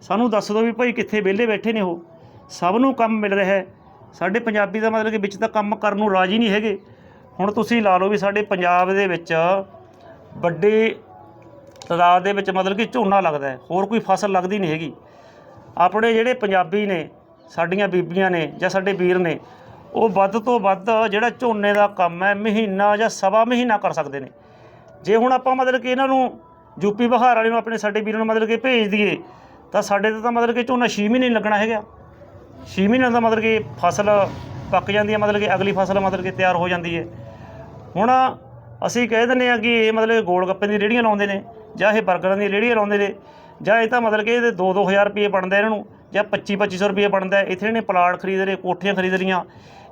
ਸਾਨੂੰ ਦੱਸ ਦਿਓ ਵੀ ਭਾਈ ਕਿੱਥੇ ਵਿਹਲੇ ਬੈਠੇ ਨੇ ਉਹ। ਸਭ ਨੂੰ ਕੰਮ ਮਿਲ ਰਿਹਾ ਹੈ। ਸਾਡੇ ਪੰਜਾਬੀ ਦਾ ਮਤਲਬ ਕਿ ਵਿੱਚ ਤਾਂ ਕੰਮ ਕਰਨ ਨੂੰ ਰਾਜੀ ਨਹੀਂ ਹੈਗੇ। ਹੁਣ ਤੁਸੀਂ ਲਾ ਲਓ ਵੀ ਸਾਡੇ ਪੰਜਾਬ ਦੇ ਵਿੱਚ ਵੱਡੀ ਤਾਦਾਦ ਦੇ ਵਿੱਚ ਮਤਲਬ ਕਿ ਝੋਨਾ ਲੱਗਦਾ ਹੋਰ ਕੋਈ ਫਸਲ ਲੱਗਦੀ ਨਹੀਂ ਹੈਗੀ। ਆਪਣੇ ਜਿਹੜੇ ਪੰਜਾਬੀ ਨੇ, ਸਾਡੀਆਂ ਬੀਬੀਆਂ ਨੇ ਜਾਂ ਸਾਡੇ ਵੀਰ ਨੇ, ਉਹ ਵੱਧ ਤੋਂ ਵੱਧ ਜਿਹੜਾ ਝੋਨੇ ਦਾ ਕੰਮ ਹੈ, ਮਹੀਨਾ ਜਾਂ ਸਵਾ ਮਹੀਨਾ ਕਰ ਸਕਦੇ ਨੇ। ਜੇ ਹੁਣ ਆਪਾਂ ਮਤਲਬ ਕਿ ਇਹਨਾਂ ਨੂੰ ਯੂਪੀ ਬਿਹਾਰ ਵਾਲੇ ਨੂੰ, ਆਪਣੇ ਸਾਡੇ ਵੀਰਾਂ ਨੂੰ ਮਤਲਬ ਕਿ ਭੇਜ ਦਈਏ, ਤਾਂ ਸਾਡੇ ਤੇ ਤਾਂ ਮਤਲਬ ਕਿ ਝੋਨਾ 6 ਮਹੀਨੇ ਲੱਗਣਾ ਹੈਗਾ। 6 ਮਹੀਨਿਆਂ ਦਾ ਮਤਲਬ ਕਿ ਫਸਲ ਪੱਕ ਜਾਂਦੀ ਹੈ, ਮਤਲਬ ਕਿ ਅਗਲੀ ਫਸਲ ਮਤਲਬ ਕਿ ਤਿਆਰ ਹੋ ਜਾਂਦੀ ਹੈ। ਹੁਣ ਅਸੀਂ ਕਹਿ ਦਿੰਦੇ ਆ ਕਿ ਇਹ ਮਤਲਬ ਕਿ ਗੋਲ ਗੱਪੇ ਦੀ ਰੇੜੀਆਂ ਲਾਉਂਦੇ ਨੇ ਜਾਂ ਇਹ ਬਰਗਰਾਂ ਦੀਆਂ ਰੇੜੀਆਂ ਲਾਉਂਦੇ ਨੇ ਜਾਂ ਇਹ ਤਾਂ ਮਤਲਬ ਕਿ ਇਹਦੇ 2-2000 ਰੁਪਏ ਬਣਦਾ ਇਹਨਾਂ ਨੂੰ ਜਾਂ 25-2500 ਰੁਪਏ ਬਣਦਾ ਇੱਥੇ ਇਹਨੇ ਪਲਾਟ ਖਰੀਦ ਰਹੇ ਕੋਠੀਆਂ ਖਰੀਦ ਰਹੀਆਂ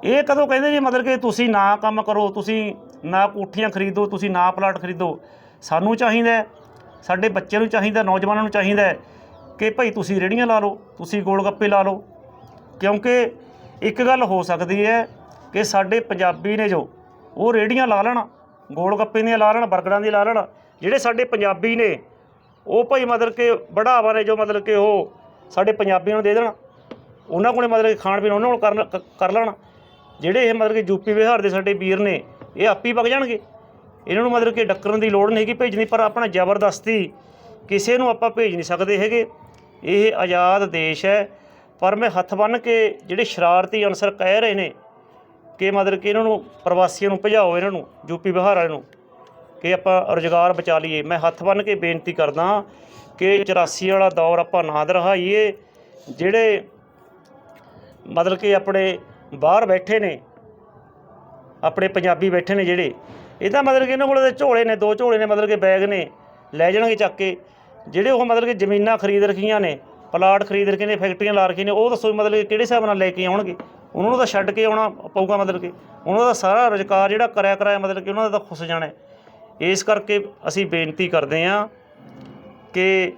ਇਹ ਕਦੋਂ ਕਹਿੰਦੇ ਜੀ ਮਤਲਬ ਕਿ ਤੁਸੀਂ ਨਾ ਕੰਮ ਕਰੋ, ਤੁਸੀਂ ਨਾ ਕੋਠੀਆਂ ਖਰੀਦੋ, ਤੁਸੀਂ ਨਾ ਪਲਾਟ ਖਰੀਦੋ। ਸਾਨੂੰ ਚਾਹੀਦਾ ਸਾਡੇ ਬੱਚਿਆਂ ਨੂੰ ਚਾਹੀਦਾ, ਨੌਜਵਾਨਾਂ ਨੂੰ ਚਾਹੀਦਾ ਕਿ ਭਾਈ ਤੁਸੀਂ ਰੇੜੀਆਂ ਲਾ ਲਓ, ਤੁਸੀਂ ਗੋਲ ਗੱਪੇ ਲਾ ਲਓ। ਕਿਉਂਕਿ ਇੱਕ ਗੱਲ ਹੋ ਸਕਦੀ ਹੈ ਕਿ ਸਾਡੇ ਪੰਜਾਬੀ ਨੇ ਜੋ ਉਹ ਰੇੜੀਆਂ ਲਾ ਲੈਣ ਗੋਲ ਗੱਪੇ ਦੀਆਂ ਲਾ ਲੈਣ ਬਰਗਰਾਂ ਦੀ ਲਾ ਲੈਣ, ਜਿਹੜੇ ਸਾਡੇ ਪੰਜਾਬੀ ਨੇ, ਉਹ ਭਾਈ ਮਤਲਬ ਕਿ ਬੜਾਵਾ ਨੇ ਜੋ ਮਤਲਬ ਕਿ ਉਹ ਸਾਡੇ ਪੰਜਾਬੀਆਂ ਨੂੰ ਦੇ ਦੇਣ, ਉਹਨਾਂ ਕੋਲੇ ਮਤਲਬ ਕਿ ਖਾਣ ਪੀਣ ਉਹਨਾਂ ਕੋਲ ਕਰ ਲੈਣ, ਜਿਹੜੇ ਇਹ ਮਤਲਬ ਕਿ ਯੂਪੀ ਬਿਹਾਰ ਦੇ ਸਾਡੇ ਵੀਰ ਨੇ, ਇਹ ਆਪੀ ਵਗ ਜਾਣਗੇ। ਇਹਨਾਂ ਨੂੰ ਮਤਲਬ ਕਿ ਡੱਕਰਨ ਦੀ ਲੋੜ ਨਹੀਂ ਹੈਗੀ ਭੇਜਣੀ, ਪਰ ਆਪਣਾ ਜ਼ਬਰਦਸਤੀ ਕਿਸੇ ਨੂੰ ਆਪਾਂ ਭੇਜ ਨਹੀਂ ਸਕਦੇ ਹੈਗੇ। ਇਹ ਆਜ਼ਾਦ ਦੇਸ਼ ਹੈ ਪਰ ਮੈਂ ਹੱਥ ਬੰਨ੍ਹ ਕੇ ਜਿਹੜੇ ਸ਼ਰਾਰਤੀ ਅਨਸਰ ਕਹਿ ਰਹੇ ਨੇ ਕਿ ਮਤਲਬ ਕਿ ਇਹਨਾਂ ਨੂੰ ਪ੍ਰਵਾਸੀਆਂ ਨੂੰ ਭਜਾਓ ਇਹਨਾਂ ਨੂੰ ਯੂਪੀ ਬਿਹਾਰ ਵਾਲਿਆਂ ਨੂੰ, ਕਿ ਆਪਾਂ ਰੁਜ਼ਗਾਰ ਬਚਾ ਲਈਏ। ਮੈਂ ਹੱਥ ਬੰਨ੍ਹ ਕੇ ਬੇਨਤੀ ਕਰਦਾ ਕਿ 84 ਵਾਲਾ ਦੌਰ ਆਪਾਂ ਨਾ ਦਿਖਾਈਏ ਜਿਹੜੇ ਮਤਲਬ ਕਿ ਆਪਣੇ ਬਾਹਰ ਬੈਠੇ ਨੇ, ਆਪਣੇ ਪੰਜਾਬੀ ਬੈਠੇ ਨੇ ਜਿਹੜੇ, ਇਹਦਾ ਮਤਲਬ ਕਿ ਇਹਨਾਂ ਕੋਲ ਝੋਲੇ ਨੇ, ਦੋ ਝੋਲੇ ਨੇ ਮਤਲਬ ਕਿ ਬੈਗ ਨੇ, ਲੈ ਜਾਣਗੇ ਚੱਕ ਕੇ। ਜਿਹੜੇ ਉਹ ਮਤਲਬ ਕਿ ਜ਼ਮੀਨਾਂ ਖਰੀਦ ਰੱਖੀਆਂ ਨੇ ਪਲਾਟ ਖਰੀਦ ਰੱਖੇ ਨੇ ਫੈਕਟਰੀਆਂ ਲਾ ਰੱਖੀਆਂ ਨੇ, ਉਹ ਦੱਸੋ ਮਤਲਬ ਕਿ ਕਿਹੜੇ ਹਿਸਾਬ ਨਾਲ ਲੈ ਕੇ ਆਉਣਗੇ? ਉਹਨਾਂ ਨੂੰ ਤਾਂ ਛੱਡ ਕੇ ਆਉਣਾ ਪਊਗਾ ਮਤਲਬ ਕਿ। ਉਹਨਾਂ ਦਾ ਸਾਰਾ ਰੁਜ਼ਗਾਰ ਜਿਹੜਾ ਕਰਿਆ ਕਰਾਇਆ ਮਤਲਬ ਕਿ ਉਹਨਾਂ ਦਾ ਤਾਂ ਖੁੱਸ ਜਾਣਾ ਇਸ ਕਰਕੇ ਅਸੀਂ ਬੇਨਤੀ ਕਰਦੇ ਹਾਂ ਕਿ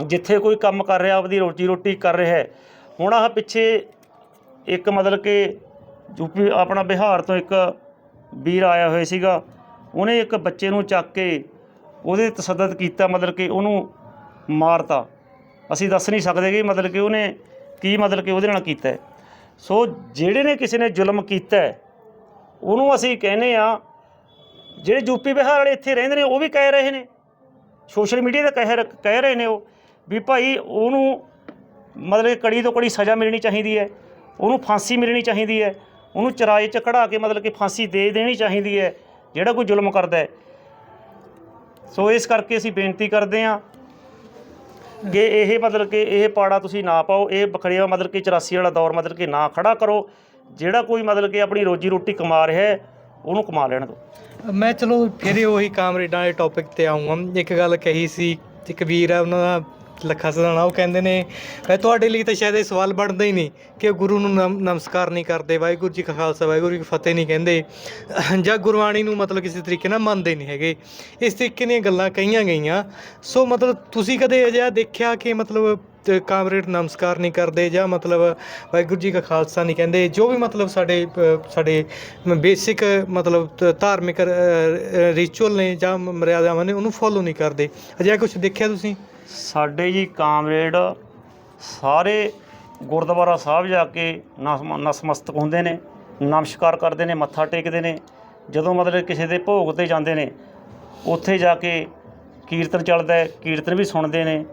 ਜਿੱਥੇ ਕੋਈ ਕੰਮ ਕਰ ਰਿਹਾ, ਆਪਦੀ ਰੋਜੀ ਰੋਟੀ ਕਰ ਰਿਹਾ ਹੈ, ਹੁਣ ਆਹ ਪਿੱਛੇ ਇੱਕ ਮਤਲਬ ਕਿ ਯੂਪੀ ਆਪਣਾ ਬਿਹਾਰ ਤੋਂ ਇੱਕ ਵੀਰ ਆਇਆ ਹੋਇਆ ਸੀਗਾ, ਉਹਨੇ ਇੱਕ ਬੱਚੇ ਨੂੰ ਚੱਕ ਕੇ ਉਹਦੇ ਤਸੱਦਦ ਕੀਤਾ, ਮਤਲਬ ਕਿ ਉਹਨੂੰ ਮਾਰਤਾ। ਅਸੀਂ ਦੱਸ ਨਹੀਂ ਸਕਦੇ ਕਿ ਮਤਲਬ ਕਿ ਉਹਨੇ ਕੀ ਮਤਲਬ ਕਿ ਉਹਦੇ ਨਾਲ ਕੀਤਾ ਸੋ ਜਿਹੜੇ ਨੇ ਕਿਸੇ ਨੇ ਜ਼ੁਲਮ ਕੀਤਾ ਉਹਨੂੰ ਅਸੀਂ ਕਹਿੰਦੇ ਆ ਜਿਹੜੇ ਯੂਪੀ ਬਿਹਾਰ ਵਾਲੇ ਇੱਥੇ ਰਹਿੰਦੇ ਨੇ, ਉਹ ਵੀ ਕਹਿ ਰਹੇ ਨੇ। ਸੋਸ਼ਲ ਮੀਡੀਆ ਤੇ ਕਹਿ ਰ- ਕਹਿ ਰਹੇ ਨੇ ਉਹ ਵੀ ਭਾਈ ਉਹਨੂੰ ਮਤਲਬ ਕੜੀ ਤੋਂ ਕੜੀ ਸਜ਼ਾ ਮਿਲਣੀ ਚਾਹੀਦੀ ਹੈ, ਉਹਨੂੰ ਫਾਂਸੀ ਮਿਲਣੀ ਚਾਹੀਦੀ ਹੈ, ਉਹਨੂੰ ਚਰਾਏ 'ਚ ਕਢਾ ਕੇ ਮਤਲਬ ਕਿ ਫਾਂਸੀ ਦੇ ਦੇਣੀ ਚਾਹੀਦੀ ਹੈ, ਜਿਹੜਾ ਕੋਈ ਜ਼ੁਲਮ ਕਰਦਾ ਹੈ। ਸੋ ਇਸ ਕਰਕੇ ਅਸੀਂ ਬੇਨਤੀ ਕਰਦੇ ਹਾਂ ਕਿ ਇਹ ਮਤਲਬ ਕਿ ਇਹ ਪਾੜਾ ਤੁਸੀਂ ਨਾ ਪਾਓ, ਇਹ ਬਖੜਿਆ ਮਤਲਬ ਕਿ 84 ਵਾਲਾ ਦੌਰ ਮਤਲਬ ਕਿ ਨਾ ਖੜਾ ਕਰੋ, ਜਿਹੜਾ ਕੋਈ ਮਤਲਬ ਕਿ ਆਪਣੀ ਰੋਜੀ ਰੋਟੀ ਕਮਾ ਰਿਹਾ ਹੈ, ਉਹਨੂੰ ਕਮਾ ਲੈਣ ਦਿਓ। ਮੈਂ ਚਲੋ ਫਿਰ ਉਹੀ ਕਾਮਰੇਡਾਂ ਵਾਲੇ ਟੌਪਿਕ ਤੇ ਆਉਂਗਾ ਇੱਕ ਗੱਲ ਕਹੀ ਸੀ, ਇੱਕ ਕਬੀਰ ਆ, ਉਹਨਾਂ ਦਾ ਲੱਖਾ ਸਦਾਣਾ ਉਹ ਕਹਿੰਦੇ ਨੇ ਮੈਂ ਤੁਹਾਡੇ ਲਈ ਤਾਂ ਸ਼ਾਇਦ ਇਹ ਸਵਾਲ ਬਣਦਾ ਹੀ ਨਹੀਂ ਕਿ ਉਹ ਗੁਰੂ ਨੂੰ ਨਮ- ਨਮਸਕਾਰ ਨਹੀਂ ਕਰਦੇ, ਵਾਹਿਗੁਰੂ ਜੀ ਕਾ ਖਾਲਸਾ, ਵਾਹਿਗੁਰੂ ਜੀ ਕੀ ਫਤਿਹ ਨਹੀਂ ਕਹਿੰਦੇ। ਜਾਂ ਗੁਰਬਾਣੀ ਨੂੰ ਮਤਲਬ ਕਿਸੇ ਤਰੀਕੇ ਨਾਲ ਮੰਨਦੇ ਨਹੀਂ ਹੈਗੇ। ਇਸ ਤਰੀਕੇ ਦੀਆਂ ਗੱਲਾਂ ਕਹੀਆਂ ਗਈਆਂ। ਸੋ ਮਤਲਬ ਤੁਸੀਂ ਕਦੇ ਅਜਿਹਾ ਦੇਖਿਆ ਕਿ ਮਤਲਬ ਕਾਮਰੇਡ ਨਮਸਕਾਰ ਨਹੀਂ ਕਰਦੇ ਜਾਂ ਮਤਲਬ ਵਾਹਿਗੁਰੂ ਜੀ ਕਾ ਖਾਲਸਾ ਨਹੀਂ ਕਹਿੰਦੇ? ਜੋ ਵੀ ਮਤਲਬ ਸਾਡੇ ਸਾਡੇ ਬੇਸਿਕ ਮਤਲਬ ਧਾਰਮਿਕ ਰਿਚੁਅਲ ਨੇ ਜਾਂ ਮਰਿਆਦਾਵਾਂ ਨੇ, ਉਹਨੂੰ ਫੋਲੋ ਨਹੀਂ ਕਰਦੇ। ਅਜਿਹਾ ਕੁਝ ਦੇਖਿਆ ਤੁਸੀਂ? ਸਾਡੇ ਜੀ ਕਾਮਰੇਡ ਸਾਰੇ ਗੁਰਦੁਆਰਾ ਸਾਹਿਬ ਜਾ ਕੇ ਨਸਮ- ਨਸਮਸਤਕ ਹੁੰਦੇ ਨੇ, ਨਮਸਕਾਰ ਕਰਦੇ ਨੇ, ਮੱਥਾ ਟੇਕਦੇ ਨੇ, ਜਦੋਂ ਮਤਲਬ ਕਿਸੇ ਦੇ ਭੋਗ ਤੇ ਜਾਂਦੇ ਨੇ, ਉੱਥੇ ਜਾ ਕੇ ਕੀਰਤਨ ਚੱਲਦਾ ਹੈ, ਕੀਰਤਨ ਵੀ ਸੁਣਦੇ ਨੇ।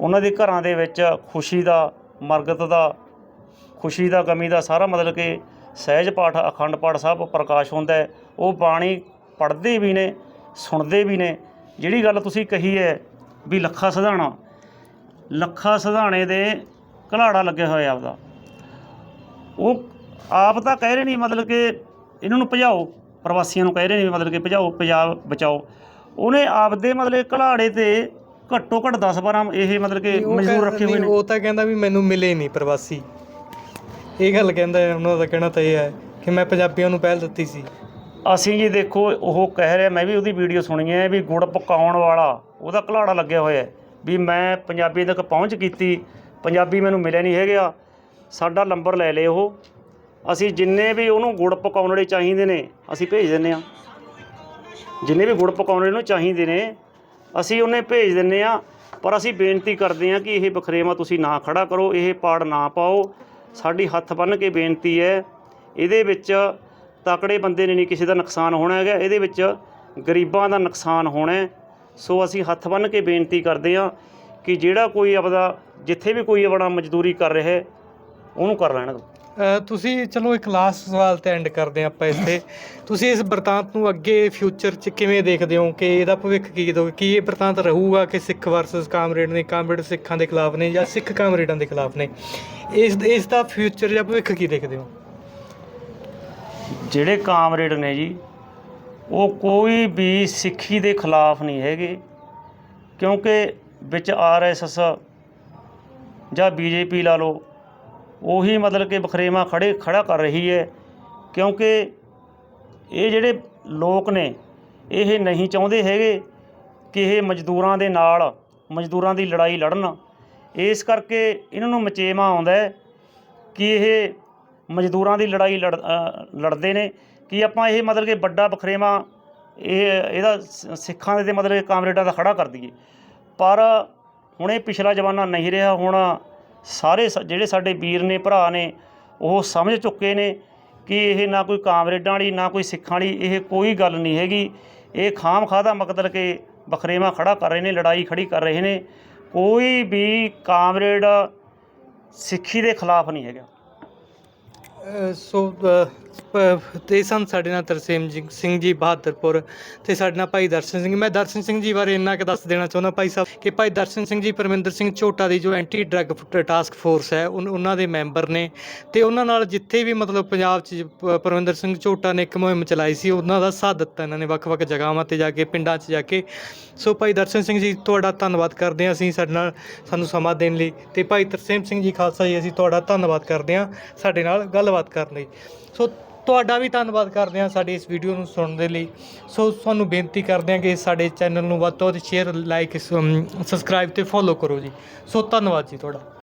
ਉਹਨਾਂ ਦੇ ਘਰਾਂ ਦੇ ਵਿੱਚ ਖੁਸ਼ੀ ਦਾ, ਮਰਗਤ ਦਾ, ਖੁਸ਼ੀ ਦਾ, ਗਮੀ ਦਾ ਸਾਰਾ ਮਤਲਬ ਕਿ ਸਹਿਜ ਪਾਠ, ਅਖੰਡ ਪਾਠ ਸਾਹਿਬ ਪ੍ਰਕਾਸ਼ ਹੁੰਦਾ ਹੈ। ਉਹ ਬਾਣੀ ਪੜ੍ਹਦੇ ਵੀ ਨੇ, ਸੁਣਦੇ ਵੀ ਨੇ। ਜਿਹੜੀ ਗੱਲ ਤੁਸੀਂ ਕਹੀ ਹੈ ਵੀ ਲੱਖਾ ਸਿਧਾਣਾ। ਲੱਖਾ ਸਿਧਾਣੇ ਦੇ ਘਲਾੜਾ ਲੱਗੇ ਹੋਏ ਆ ਆਪਦਾ। ਉਹ ਆਪ ਤਾਂ ਕਹਿ ਰਹੇ ਨਹੀਂ ਮਤਲਬ ਕਿ ਇਹਨਾਂ ਨੂੰ ਭਜਾਓ ਪ੍ਰਵਾਸੀਆਂ ਨੂੰ ਕਹਿ ਰਹੇ ਨੇ ਮਤਲਬ ਕਿ ਭਜਾਓ ਪੰਜਾਬ ਬਚਾਓ। ਉਹਨੇ ਆਪਦੇ ਮਤਲਬ ਘਲਾੜੇ ਤੇ ਘੱਟੋ ਘੱਟ 10 12 ਇਹ ਮਤਲਬ ਕਿ ਮਜ਼ਦੂਰ ਰੱਖੇ ਹੋਏ ਨਹੀਂ, ਨੇ। ਉਹ ਤਾਂ ਕਹਿੰਦਾ ਵੀ ਮੈਨੂੰ ਮਿਲੇ ਨਹੀਂ ਪ੍ਰਵਾਸੀ। ਇਹ ਗੱਲ ਕਹਿੰਦਾ ਉਹਨਾਂ ਦਾ ਕਹਿਣਾ ਤਾਂ ਇਹ ਹੈ ਕਿ ਮੈਂ ਪੰਜਾਬੀਆਂ ਨੂੰ ਪਹਿਲ ਦਿੱਤੀ ਸੀ। ਅਸੀਂ ਜੀ ਦੇਖੋ, ਉਹ ਕਹਿ ਰਿਹਾ, ਮੈਂ ਵੀ ਉਹਦੀ ਵੀਡੀਓ ਸੁਣੀ ਹੈ ਵੀ ਗੁੜ ਪਕਾਉਣ ਵਾਲਾ, ਉਹਦਾ ਘਲਾੜਾ ਲੱਗਿਆ ਹੋਇਆ ਵੀ ਮੈਂ ਪੰਜਾਬੀ ਤੱਕ ਪਹੁੰਚ ਕੀਤੀ, ਪੰਜਾਬੀ ਮੈਨੂੰ ਮਿਲਿਆ ਨਹੀਂ ਹੈਗਾ। ਸਾਡਾ ਨੰਬਰ ਲੈ ਲਏ ਉਹ। ਅਸੀਂ ਜਿੰਨੇ ਵੀ ਉਹਨੂੰ ਗੁੜ ਪਕਾਉਣ ਵਾਲੇ ਚਾਹੀਦੇ ਨੇ, ਅਸੀਂ ਭੇਜ ਦਿੰਨੇ ਆ ਜਿੰਨੇ ਵੀ ਗੁੜ ਪਕਾਉਣ ਵਾਲੇ ਨੂੰ ਚਾਹੀਦੇ ਨੇ, ਅਸੀਂ ਉਹਨੇ ਭੇਜ ਦਿੰਨੇ ਆ ਪਰ ਅਸੀਂ ਬੇਨਤੀ ਕਰਦੇ ਆ ਕਿ ਇਹ ਬਖਰੇਵਾ ਤੁਸੀਂ ਨਾ ਖੜਾ ਕਰੋ, ਇਹ ਪਾੜ ਨਾ ਪਾਓ। ਸਾਡੀ ਹੱਥ ਬੰਨ੍ਹ ਕੇ ਬੇਨਤੀ ਹੈ, ਇਹਦੇ ਵਿੱਚ ਤਕੜੇ ਬੰਦੇ ਨੇ ਨਹੀਂ ਕਿਸੇ ਦਾ ਨੁਕਸਾਨ ਹੋਣਾ ਹੈਗਾ ਇਹਦੇ ਵਿੱਚ ਗਰੀਬਾਂ ਦਾ ਨੁਕਸਾਨ ਹੋਣਾ ਹੈ। ਸੋ ਅਸੀਂ ਹੱਥ ਬੰਨ੍ਹ ਕੇ ਬੇਨਤੀ ਕਰਦੇ ਆ ਕਿ ਜਿਹੜਾ ਕੋਈ ਆਪਦਾ ਜਿੱਥੇ ਵੀ ਕੋਈ ਆਪਣਾ ਮਜ਼ਦੂਰੀ ਕਰ ਰਿਹਾ ਹੈ ਉਹਨੂੰ ਕਰ ਲੈਣ। ਦਿਓ ਤੁਸੀਂ ਚਲੋ ਇੱਕ ਲਾਸਟ ਸਵਾਲ ਤੇ ਐਂਡ ਕਰਦੇ ਹਾਂ ਆਪਾਂ ਇੱਥੇ। ਤੁਸੀਂ ਇਸ ਬਰਤਾਂਤ ਨੂੰ ਅੱਗੇ ਫਿਊਚਰ 'ਚ ਕਿਵੇਂ ਦੇਖਦੇ ਹੋ ਕਿ ਇਹਦਾ ਭਵਿੱਖ ਕੀ ਦੋ ਕੀ ਇਹ ਬਰਤਾਂਤ ਰਹੂਗਾ ਕਿ ਸਿੱਖ ਵਰਸਸ ਕਾਮਰੇਡ ਨੇ ਕਾਮਰੇਡ ਸਿੱਖਾਂ ਦੇ ਖਿਲਾਫ ਨੇ ਜਾਂ ਸਿੱਖ ਕਾਮਰੇਡਾਂ ਦੇ ਖਿਲਾਫ ਨੇ? ਇਸ ਇਸ ਦਾ ਫਿਊਚਰ ਜਾਂ ਭਵਿੱਖ ਕੀ ਦੇਖਦੇ ਹੋ? ਜਿਹੜੇ ਕਾਮਰੇਡ ਨੇ ਜੀ, ਉਹ ਕੋਈ ਵੀ ਸਿੱਖੀ ਦੇ ਖਿਲਾਫ ਨਹੀਂ ਹੈਗੇ, ਕਿਉਂਕਿ ਵਿੱਚ ਆਰਐਸਐਸ ਜਾਂ ਬੀਜੇਪੀ ਲਾ ਲਓ, ਉਹੀ ਮਤਲਬ ਕਿ ਬਖਰੇਵਾ ਖੜੇ, ਖੜਾ ਕਰ ਰਹੀ ਹੈ, ਕਿਉਂਕਿ ਇਹ ਜਿਹੜੇ ਲੋਕ ਨੇ, ਇਹ ਨਹੀਂ ਚਾਹੁੰਦੇ ਹੈਗੇ ਕਿ ਇਹ ਮਜ਼ਦੂਰਾਂ ਦੇ ਨਾਲ, ਮਜ਼ਦੂਰਾਂ ਦੀ ਲੜਾਈ ਲੜਨ। ਇਸ ਕਰਕੇ ਇਹਨਾਂ ਨੂੰ ਮਚੇਮਾ ਆਉਂਦਾ ਕਿ ਇਹ ਮਜ਼ਦੂਰਾਂ ਦੀ ਲੜਾਈ ਲੜ ਅ, ਲੜਦੇ ਨੇ। ਕਿ ਆਪਾਂ ਇਹ ਮਤਲਬ ਕਿ ਵੱਡਾ ਬਖਰੇਵਾ ਇਹ ਇਹਦਾ ਸ- ਸਿੱਖਾਂ ਦੇ ਤੇ ਮਤਲਬ ਕਿ ਕਾਮਰੇਡਾਂ ਦਾ ਖੜਾ ਕਰ ਦਈਏ। ਪਰ ਹੁਣ ਇਹ ਪਿਛਲਾ ਜ਼ਮਾਨਾ ਨਹੀਂ ਰਿਹਾ। ਹੁਣ ਸਾਰੇ ਸ- ਜਿਹੜੇ ਸਾਡੇ ਵੀਰ ਨੇ ਭਰਾ ਨੇ ਉਹ ਸਮਝ ਚੁੱਕੇ ਨੇ ਕਿ ਇਹ ਨਾ ਕੋਈ ਕਾਮਰੇਡਾਂ ਵਾਲੀ ਨਾ ਕੋਈ ਸਿੱਖਾਂ ਵਾਲੀ ਇਹ ਕੋਈ ਗੱਲ ਨਹੀਂ ਹੈਗੀ। ਇਹ ਖਾਮ ਖਾ ਦਾ ਮਕਤਲ ਕਿ ਬਖਰੇਵਾ ਖੜਾ ਕਰ ਰਹੇ ਨੇ ਲੜਾਈ ਖੜੀ ਕਰ ਰਹੇ ਨੇ। ਕੋਈ ਵੀ ਕਾਮਰੇਡ ਸਿੱਖੀ ਦੇ ਖਿਲਾਫ ਨਹੀਂ ਹੈਗਾ। ਅ, ਸੋ ਅ, ਪ- ਤੇ ਸਨ ਸਾਡੇ ਨਾਲ ਤਰਸੇਮ ਸਿੰਘ ਜੀ ਬਹਾਦਰਪੁਰ ਤੇ ਸਾਡੇ ਨਾਲ ਭਾਈ ਦਰਸ਼ਨ ਸਿੰਘ। ਮੈਂ ਦਰਸ਼ਨ ਸਿੰਘ ਜੀ ਬਾਰੇ ਇੰਨਾ ਕੁ ਦੱਸ ਦੇਣਾ ਚਾਹੁੰਦਾ ਭਾਈ ਸਾਹਿਬ ਕਿ ਭਾਈ ਦਰਸ਼ਨ ਸਿੰਘ ਜੀ, ਪਰਮਿੰਦਰ ਸਿੰਘ ਝੋਟਾ ਦੀ ਜੋ ਐਂਟੀ ਡਰੱਗ ਟਾਸਕ ਫੋਰਸ ਹੈ, ਉਨ- ਉਹਨਾਂ ਦੇ ਮੈਂਬਰ ਨੇ ਤੇ ਉਹਨਾਂ ਨਾਲ ਜਿੱਥੇ ਵੀ ਮਤਲਬ ਪੰਜਾਬ 'ਚ ਪਰਮਿੰਦਰ ਸਿੰਘ ਝੋਟਾ ਨੇ ਇੱਕ ਮੁਹਿੰਮ ਚਲਾਈ ਸੀ, ਉਹਨਾਂ ਦਾ ਸਾਥ ਦਿੱਤਾ ਇਹਨਾਂ ਨੇ ਵੱਖ-ਵੱਖ ਜਗ੍ਹਾਵਾਂ ਤੇ ਜਾ ਕੇ, ਪਿੰਡਾਂ 'ਚ ਜਾ ਕੇ। ਸੋ ਭਾਈ ਦਰਸ਼ਨ ਸਿੰਘ ਜੀ, ਤੁਹਾਡਾ ਧੰਨਵਾਦ ਕਰਦੇ ਹਾਂ ਅਸੀਂ ਸਾਡੇ ਨਾਲ ਸਾਨੂੰ ਸਮਾਂ ਦੇਣ ਲਈ। ਤੇ ਭਾਈ ਤਰਸੇਮ ਸਿੰਘ ਜੀ ਖਾਲਸਾ ਜੀ, ਅਸੀਂ ਤੁਹਾਡਾ ਧੰਨਵਾਦ ਕਰਦੇ ਹਾਂ ਸਾਡੇ ਨਾਲ ਗੱਲਬਾਤ ਕਰਨ ਲਈ। ਸੋ ਤੁਹਾਡਾ ਵੀ ਧੰਨਵਾਦ ਕਰਦੇ ਹਾਂ ਸਾਡੀ ਇਸ ਵੀਡੀਓ ਨੂੰ ਸੁਣਨ ਦੇ ਲਈ। ਸੋ ਤੁਹਾਨੂੰ ਬੇਨਤੀ ਕਰਦੇ ਹਾਂ ਕਿ ਸਾਡੇ ਚੈਨਲ ਨੂੰ ਵੱਧ ਤੋਂ ਵੱਧ ਸ਼ੇਅਰ ਲਾਈਕ ਸਬਸਕ੍ਰਾਈਬ ਤੇ ਫੋਲੋ ਕਰੋ ਜੀ। ਸੋ ਧੰਨਵਾਦ ਜੀ ਤੁਹਾਡਾ।